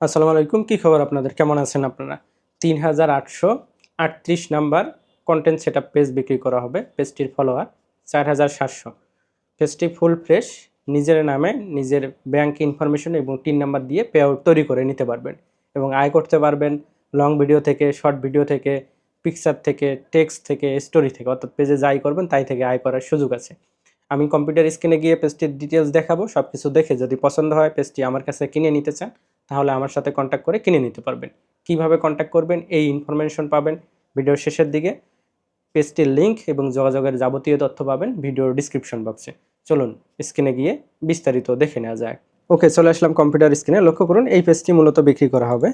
আসসালামু আলাইকুম, কী খবর আপনাদের? কেমন আছেন আপনারা? তিন হাজার আটশো আটত্রিশ নাম্বার কন্টেন্ট সেট পেজ বিক্রি করা হবে পেজটির ফলোয়ার চার হাজার সাতশো। পেজটি ফুল ফ্রেশ নিজের নামে, নিজের ব্যাংক ইনফরমেশন এবং তিন নাম্বার দিয়ে পে আউট তৈরি করে নিতে পারবেন। এবং আয় করতে পারবেন লং ভিডিও থেকে শর্ট ভিডিও থেকে পিকচার থেকে টেক্সট থেকে স্টোরি থেকে। অর্থাৎ পেজে যাই করবেন, তাই থেকে আয় করার সুযোগ আছে। আমি কম্পিউটার স্ক্রিনে গিয়ে পেজটির ডিটেলস দেখাবো সব কিছু দেখে যদি পছন্দ হয় পেজটি আমার কাছে কিনে নিতে চান তাহলে আমার সাথে কন্ট্যাক্ট করে কিনে নিতে পারবেন। কীভাবে কন্ট্যাক্ট করবেন, এই ইনফরমেশন পাবেন ভিডিওর শেষের দিকে। পেজটির লিঙ্ক এবং যোগাযোগের যাবতীয় তথ্য পাবেন ভিডিওর ডিসক্রিপশন বক্সে চলুন স্ক্রিনে গিয়ে বিস্তারিত দেখে নেওয়া যাক। ওকে, চলে আসলাম কম্পিউটার স্ক্রিনে লক্ষ্য করুন, এই পেজটি মূলত বিক্রি করা হবে।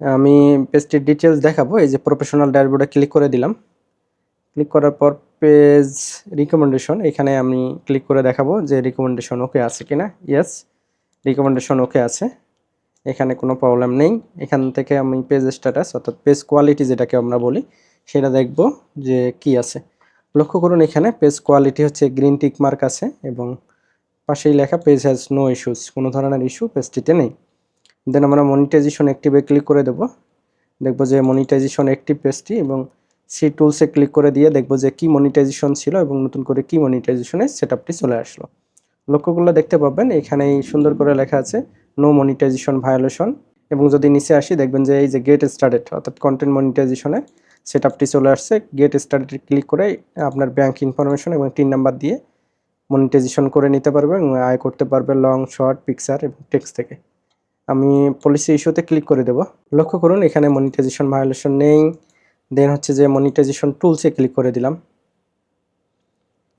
আমি পেজটির ডিটেলস দেখাবো। এই যে প্রফেশনাল ড্যাশবোর্ডে ক্লিক করে দিলাম। ক্লিক করার পর পেজ রিকমেন্ডেশন এখানে আমি ক্লিক করে দেখাবো যে রিকমেন্ডেশন ওকে আছে কিনা। ইয়েস রিকমেন্ডেশন ওকে আছে। এখানে কোনো প্রবলেম নেই। এখান থেকে আমি পেজ স্ট্যাটাস অর্থাৎ পেজ কোয়ালিটি যেটাকে আমরা বলি, সেটা দেখব যে কি আছে। লক্ষ্য করুন এখানে পেজ কোয়ালিটি হচ্ছে গ্রিন টিক মার্ক আছে এবং পাশেই লেখা পেজ হ্যাজ নো ইস্যুস কোনো ধরনের ইস্যু পেজটিতে নেই। দেন আমরা মনিটাইজেশন অ্যাক্টিভে ক্লিক করে দেব। দেখব যে মনিটাইজেশন অ্যাক্টিভ পেজটি এবং সি টুলসে ক্লিক করে দিয়ে দেখব যে কি মনিটাইজেশন ছিল এবং নতুন করে কি মনিটাইজেশনের সেট চলে আসলো। লক্ষ্যগুলো দেখতে পাবেন এখানে সুন্দর করে লেখা আছে নো মনিটাইজেশন ভায়োলেশন এবং যদি নিচে আসি, দেখবেন যে এই যে গেট স্টার্টেড অর্থাৎ কন্টেন্ট মনিটাইজেশনের সেট আপটি চলে আসছে। গেট স্টার্টেড ক্লিক করে আপনার ব্যাংক ইনফরমেশন এবং তিন নাম্বার দিয়ে মনিটাইজেশন করে নিতে পারবে এবং আয় করতে পারবে লং শর্ট পিকচার এবং টেক্সট থেকে। আমি পলিসি ইস্যুতে ক্লিক করে দেব। লক্ষ্য করুন, এখানে মনিটাইজেশন ভায়োলেশন নেই। দেন হচ্ছে যে মনিটাইজেশন টুলসে ক্লিক করে দিলাম।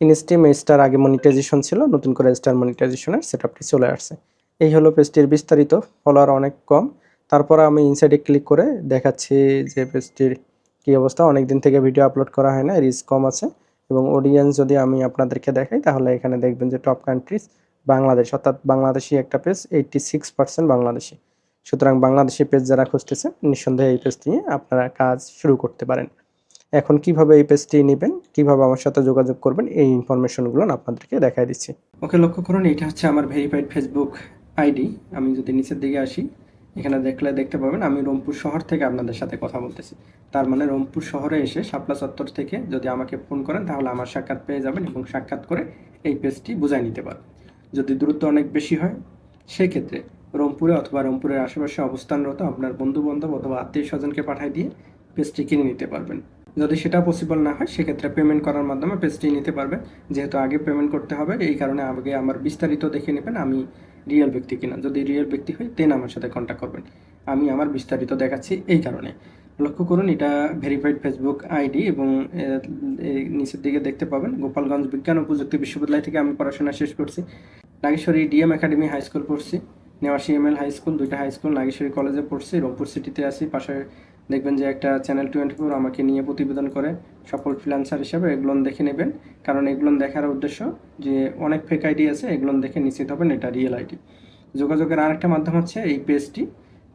ইনস্টিম স্টার আগে মনিটাইজেশন ছিল, নতুন করে স্টার মনিটাইজেশনের সেট আপটি চলে আসছে। এই হলো পেজটির বিস্তারিত ফলোয়ার অনেক কম। তারপর আমি ইনসাইডে ক্লিক করে দেখাচ্ছি যে পেজটির কী অবস্থা। অনেক দিন থেকে ভিডিও আপলোড করা হয় না রিস্ক কম আছে। এবং অডিয়েন্স যদি আমি আপনাদেরকে দেখাই, তাহলে এখানে দেখবেন যে টপ কান্ট্রিজ বাংলাদেশ, অর্থাৎ বাংলাদেশি একটা page eighty six percent Bangladeshi. সুতরাং বাংলাদেশি পেজ যারা খুঁজতেছেন নিঃসন্দেহে এই পেজ নিয়ে আপনারা কাজ শুরু করতে পারেন। এখন কীভাবে এই পেজটি নেবেন, কীভাবে আমার সাথে যোগাযোগ করবেন, এই ইনফরমেশনগুলো আপনাদেরকে দেখাই দিচ্ছি। ওকে, লক্ষ্য করুন এটা হচ্ছে আমার ভেরিফাইড ফেসবুক আইডি, আমি যদি নিচের দিকে আসি, এখানে দেখলে দেখতে পাবেন আমি রংপুর শহর থেকে আপনাদের সাথে কথা বলতেছি। তার মানে রংপুর শহরে এসে শাপলা চত্বর থেকে যদি আমাকে ফোন করেন, তাহলে আমার সাক্ষাৎ পেয়ে যাবেন এবং সাক্ষাৎ করে এই পেজটি বুঝাই নিতে পারবেন। যদি দূরত্ব অনেক বেশি হয়, সেক্ষেত্রে রংপুরে অথবা রংপুরের আশেপাশে অবস্থানরত আপনার বন্ধু বান্ধব অথবা আত্মীয় স্বজনকে পাঠাই দিয়ে পেজটি কিনে নিতে পারবেন। যদি সেটা পসিবল না হয়, সেক্ষেত্রে পেমেন্ট করার মাধ্যমে পেজটি নিতে পারবে। যেহেতু আগে পেমেন্ট করতে হবে, এই কারণে আগে আমার বিস্তারিত দেখে নেবেন, আমি রিয়েল ব্যক্তি কিনা। যদি রিয়েল ব্যক্তি হয় দেন আমার সাথে কন্ট্যাক্ট করবেন। আমি আমার বিস্তারিত দেখাচ্ছি এই কারণে। লক্ষ্য করুন, এটা ভেরিফাইড ফেসবুক আইডি এবং নিচের দিকে দেখতে পাবেন, গোপালগঞ্জ বিজ্ঞান ও প্রযুক্তি বিশ্ববিদ্যালয় থেকে আমি পড়াশোনা শেষ করছি। Nageshwari DM academy high school পড়ছি। Newashi M L high school দুইটা হাই স্কুল নাগেশ্বরী কলেজে পড়ছি। রংপুর সিটিতে আছি, পাশে দেখবেন যে একটা চ্যানেল টোয়েন্টি ফোর আমাকে নিয়ে প্রতিবেদন করে, সফল ফ্রিলান্সার হিসাবে এগুলো দেখে নেবেন। কারণ এগুলো দেখার উদ্দেশ্য যে অনেক ফেক আইডি আছে এগুলো দেখে নিশ্চিত হবেন এটা রিয়েল আইডি যোগাযোগের আরেকটা মাধ্যম হচ্ছে এই পেজটি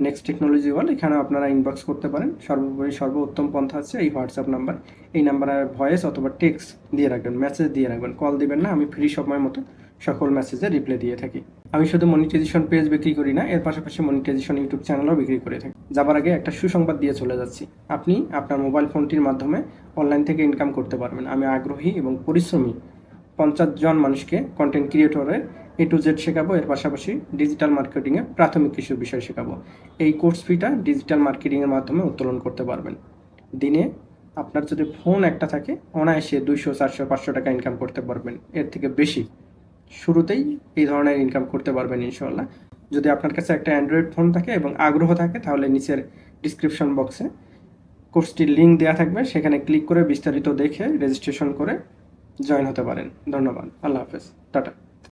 নেক্সট টেকনোলজি ওয়াল এখানেও আপনারা ইনবক্স করতে পারেন। সর্বোপরি সর্বোত্তম পন্থা হচ্ছে এই হোয়াটসঅ্যাপ নাম্বার এই নাম্বারে ভয়েস অথবা টেক্সট দিয়ে রাখবেন মেসেজ দিয়ে রাখবেন কল দিবেন না, আমি ফ্রি সময় মতো সকল মেসেজে রিপ্লাই দিয়ে থাকি। আমি শুধু মনিটাইজেশন পেজ বিক্রি করি না, এর পাশাপাশি মনিটাইজেশন ইউটিউব চ্যানেলও বিক্রি করে থাকি। যাবার আগে একটা সুসংবাদ দিয়ে চলে যাচ্ছি। আপনি আপনার মোবাইল ফোনটির মাধ্যমে অনলাইন থেকে ইনকাম করতে পারবেন। আমি আগ্রহী এবং পরিশ্রমী পঞ্চাশ জন মানুষকে কন্টেন্ট ক্রিয়েটরের এ টু জেড শেখাবো। এর পাশাপাশি ডিজিটাল মার্কেটিংয়ে প্রাথমিক কিছু বিষয় শেখাবো। এই কোর্স ফিটা ডিজিটাল মার্কেটিংয়ের মাধ্যমে উত্তোলন করতে পারবেন। দিনে আপনার যদি ফোন একটা থাকে, অনায়াসে দুইশো, চারশো, পাঁচশো টাকা ইনকাম করতে পারবেন। এর থেকে বেশি। শুরুতেই এই ধরনের ইনকাম করতে পারবেন ইনশাল্লাহ যদি আপনার কাছে একটা অ্যান্ড্রয়েড ফোন থাকে এবং আগ্রহ থাকে, তাহলে নিচের ডিসক্রিপশন বক্সে কোর্সটির লিঙ্ক দেওয়া থাকবে। সেখানে ক্লিক করে বিস্তারিত দেখে রেজিস্ট্রেশন করে জয়েন হতে পারেন। ধন্যবাদ। আল্লাহ হাফেজ। টাটা।